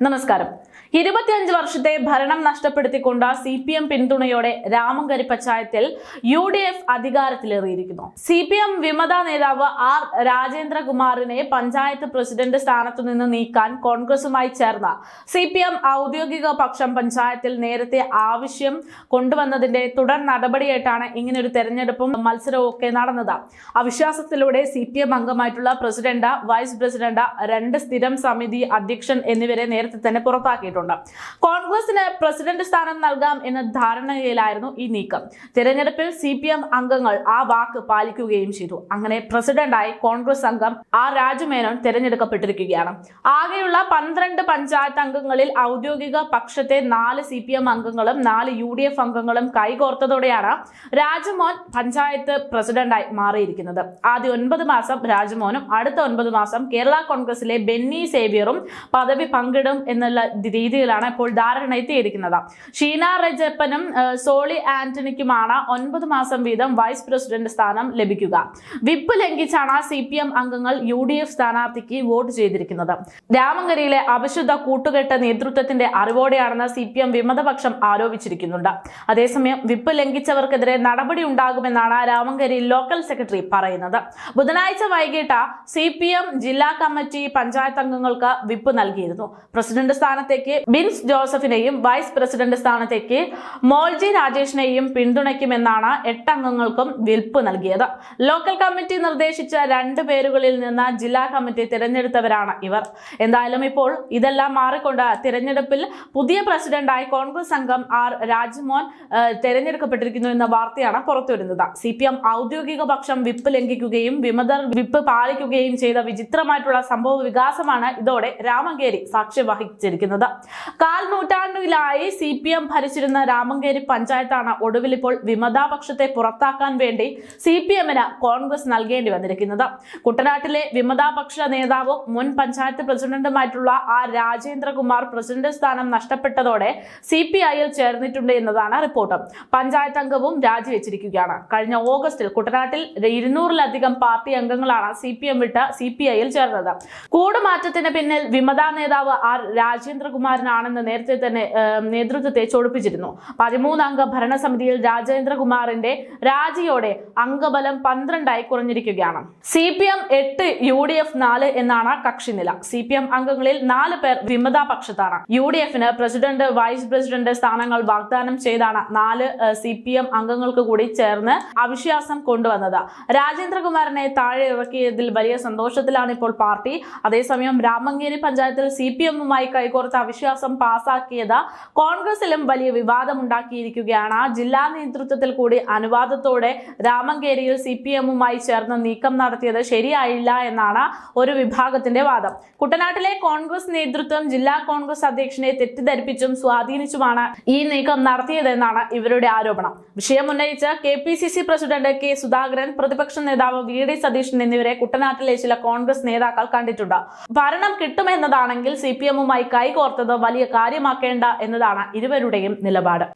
നമസ്കാരം. ഇരുപത്തിയഞ്ച് വർഷത്തെ ഭരണം നഷ്ടപ്പെടുത്തിക്കൊണ്ട് സി പി എം പിന്തുണയോടെ രാമങ്കരി പഞ്ചായത്തിൽ യു ഡി എഫ് അധികാരത്തിലേറിയിരിക്കുന്നു. സി പി എം വിമത നേതാവ് ആർ രാജേന്ദ്രകുമാറിനെ പഞ്ചായത്ത് പ്രസിഡന്റ് സ്ഥാനത്തു നിന്ന് നീക്കാൻ കോൺഗ്രസുമായി ചേർന്ന സി പി എം ഔദ്യോഗിക പക്ഷം പഞ്ചായത്തിൽ നേരത്തെ ആവശ്യം കൊണ്ടുവന്നതിന്റെ തുടർ നടപടിയായിട്ടാണ് ഇങ്ങനൊരു തെരഞ്ഞെടുപ്പും മത്സരവും ഒക്കെ നടന്നത്. അവിശ്വാസത്തിലൂടെ സി പി എം അംഗമായിട്ടുള്ള പ്രസിഡന്റ് വൈസ് പ്രസിഡന്റ് രണ്ട് സ്ഥിരം സമിതി അധ്യക്ഷൻ എന്നിവരെ നേരത്തെ തന്നെ പുറത്താക്കിയിട്ടുണ്ട്. കോൺഗ്രസിന് പ്രസിഡന്റ് സ്ഥാനം നൽകാം എന്ന ധാരണയിലായിരുന്നു ഈ നീക്കം. തിരഞ്ഞെടുപ്പിൽ സി അംഗങ്ങൾ ആ വാക്ക് പാലിക്കുകയും ചെയ്തു. അങ്ങനെ പ്രസിഡന്റായി കോൺഗ്രസ് അംഗം ആർ രാജുമേനോൻ തിരഞ്ഞെടുക്കപ്പെട്ടിരിക്കുകയാണ്. ആകെയുള്ള പന്ത്രണ്ട് പഞ്ചായത്ത് അംഗങ്ങളിൽ ഔദ്യോഗിക പക്ഷത്തെ നാല് സി പി എം അംഗങ്ങളും നാല് യു ഡി എഫ് അംഗങ്ങളും കൈകോർത്തതോടെയാണ് രാജമോൻ പഞ്ചായത്ത് പ്രസിഡന്റായി മാറിയിരിക്കുന്നത്. ആദ്യ ഒൻപത് മാസം രാജമോനും അടുത്ത ഒൻപത് മാസം കേരള കോൺഗ്രസിലെ ബെന്നി സേവിയറും പദവി പങ്കിടും എന്നുള്ള രീതിയിലാണ് ഇപ്പോൾ ധാരണ എത്തിയിരിക്കുന്നത്. ഷീന റജപ്പനും സോളി ആന്റണിക്കുമാണ് ഒൻപത് മാസം വീതം വൈസ് പ്രസിഡന്റ് സ്ഥാനം ലഭിക്കുക. വിപ്പ് ലംഘിച്ചാണ് സി പി എം അംഗങ്ങൾ യു ഡി എഫ് സ്ഥാനാർത്ഥിക്ക് വോട്ട് ചെയ്തിരിക്കുന്നത്. രാമങ്കരിയിലെ അവിശുദ്ധ കൂട്ടുകെട്ട് നേതൃത്വത്തിന്റെ അറിവോടെയാണെന്ന് സി പി എം വിമതപക്ഷം ആരോപിച്ചിരിക്കുന്നുണ്ട്. അതേസമയം വിപ്പ് ലംഘിച്ചവർക്കെതിരെ നടപടി ഉണ്ടാകുമെന്നാണ് രാമങ്കരി ലോക്കൽ സെക്രട്ടറി പറയുന്നത്. ബുധനാഴ്ച വൈകിട്ട് സി ജില്ലാ കമ്മിറ്റി പഞ്ചായത്ത് അംഗങ്ങൾക്ക് വിപ്പ് നൽകിയിരുന്നു. പ്രസിഡന്റ് സ്ഥാനത്തേക്ക് ബിൻസ് ജോസഫിനെയും വൈസ് പ്രസിഡന്റ് സ്ഥാനത്തേക്ക് മോൾജി രാജേഷിനെയും പിന്തുണയ്ക്കുമെന്നാണ് എട്ടംഗങ്ങൾക്കും വിൽപ്പ് നൽകിയത്. ലോക്കൽ കമ്മിറ്റി നിർദ്ദേശിച്ച രണ്ട് പേരുകളിൽ നിന്ന് ജില്ലാ കമ്മിറ്റി തിരഞ്ഞെടുത്തവരാണ് ഇവർ. എന്തായാലും ഇപ്പോൾ ഇതെല്ലാം മാറിക്കൊണ്ട് തിരഞ്ഞെടുപ്പിൽ പുതിയ പ്രസിഡന്റായി കോൺഗ്രസ് അംഗം ആർ രാജ്മോഹൻ തെരഞ്ഞെടുക്കപ്പെട്ടിരിക്കുന്നു എന്ന വാർത്തയാണ് പുറത്തുവരുന്നത്. സി പി എം ഔദ്യോഗിക പക്ഷം വിപ്പ് ലംഘിക്കുകയും വിമതർ വിപ്പ് പാലിക്കുകയും ചെയ്ത വിചിത്രമായിട്ടുള്ള സംഭവ വികാസമാണ് ഇതോടെ രാമങ്കേരി സാക്ഷ്യം വഹിച്ചിരിക്കുന്നത് കാൽ നൂറ്റാണ്ടിലായി സി പി എം ഭരിച്ചിരുന്ന രാമങ്കേരി പഞ്ചായത്താണ് ഒടുവിൽ ഇപ്പോൾ വിമതാപക്ഷത്തെ പുറത്താക്കാൻ വേണ്ടി സി പി എമ്മിന് കോൺഗ്രസ് നൽകേണ്ടി വന്നിരിക്കുന്നത്. കുട്ടനാട്ടിലെ വിമതാപക്ഷ നേതാവും മുൻ പഞ്ചായത്ത് പ്രസിഡന്റുമായിട്ടുള്ള ആ രാജേന്ദ്രകുമാർ പ്രസിഡന്റ് സ്ഥാനം നഷ്ടപ്പെട്ടതോടെ സി പി ഐയിൽ ചേർന്നിട്ടുണ്ട് എന്നതാണ് റിപ്പോർട്ട്. പഞ്ചായത്ത് അംഗവും രാജിവെച്ചിരിക്കുകയാണ്. കഴിഞ്ഞ ഓഗസ്റ്റിൽ കുട്ടനാട്ടിൽ ഇരുന്നൂറിലധികം പാർട്ടി അംഗങ്ങളാണ് സി പി എം വിട്ട് സി പി ഐയിൽ ചേർന്നത്. കൂടുമാറ്റത്തിന് പിന്നിൽ വിമതാ നേതാവ് ആർ രാജേന്ദ്രകുമാറിനാണെന്ന് നേരത്തെ തന്നെ നേതൃത്വത്തെ ചോടിപ്പിച്ചിരുന്നു. പതിമൂന്നംഗ ഭരണസമിതിയിൽ രാജേന്ദ്രകുമാറിന്റെ രാജിയോടെ അംഗബലം പന്ത്രണ്ടായി കുറഞ്ഞിരിക്കുകയാണ്. സി പി എം എട്ട് യു ഡി എഫ് നാല് എന്നാണ് കക്ഷിനില. സി പി എം അംഗങ്ങളിൽ നാല് പേർ വിമതാ പക്ഷത്താണ് യു ഡി എഫിന് പ്രസിഡന്റ് വൈസ് പ്രസിഡന്റ് സ്ഥാനങ്ങൾ വാഗ്ദാനം ചെയ്താണ് നാല് സി പി എം അംഗങ്ങൾക്ക് കൂടി ചേർന്ന് അവിശ്വാസം കൊണ്ടുവന്നത്. രാജേന്ദ്രകുമാറിനെ താഴെ ഇറക്കിയതിൽ വലിയ സന്തോഷത്തിലാണ് ഇപ്പോൾ പാർട്ടി. അതേസമയം രാമങ്കേരി പഞ്ചായത്തിൽ സി പി എമ്മുമായി കൈകോർത്ത അവിശ്വാസം പാസാക്കിയത് കോൺഗ്രസിലും വലിയ വിവാദമുണ്ടാക്കിയിരിക്കുകയാണ്. ജില്ലാ നേതൃത്വത്തിൽ കൂടി അനുവാദത്തോടെ രാമങ്കേരിയിൽ സി പി എമ്മുമായി ചേർന്ന് നീക്കം നടത്തിയത് ശരിയായില്ല എന്നാണ് ഒരു വിഭാഗത്തിന്റെ വാദം. കുട്ടനാട്ടിലെ കോൺഗ്രസ് നേതൃത്വം ജില്ലാ കോൺഗ്രസ് അധ്യക്ഷനെ തെറ്റിദ്ധരിപ്പിച്ചും സ്വാധീനിച്ചുമാണ് ഈ നീക്കം നടത്തിയതെന്നാണ് ഇവരുടെ ആരോപണം. വിഷയം ഉന്നയിച്ച് K P C C president K Sudhakaran പ്രതിപക്ഷ നേതാവ് വി ഡി സതീശൻ എന്നിവരെ കുട്ടനാട്ടിലെ ചില കോൺഗ്രസ് നേതാക്കൾ കണ്ടിട്ടുണ്ട്. ഭരണം കിട്ടുമെന്നതാണെങ്കിൽ സി പി വിജയവുമായി കൈകോർത്തത് വലിയ കാര്യമാക്കേണ്ട എന്നതാണ് ഇരുവരുടെയും നിലപാട്.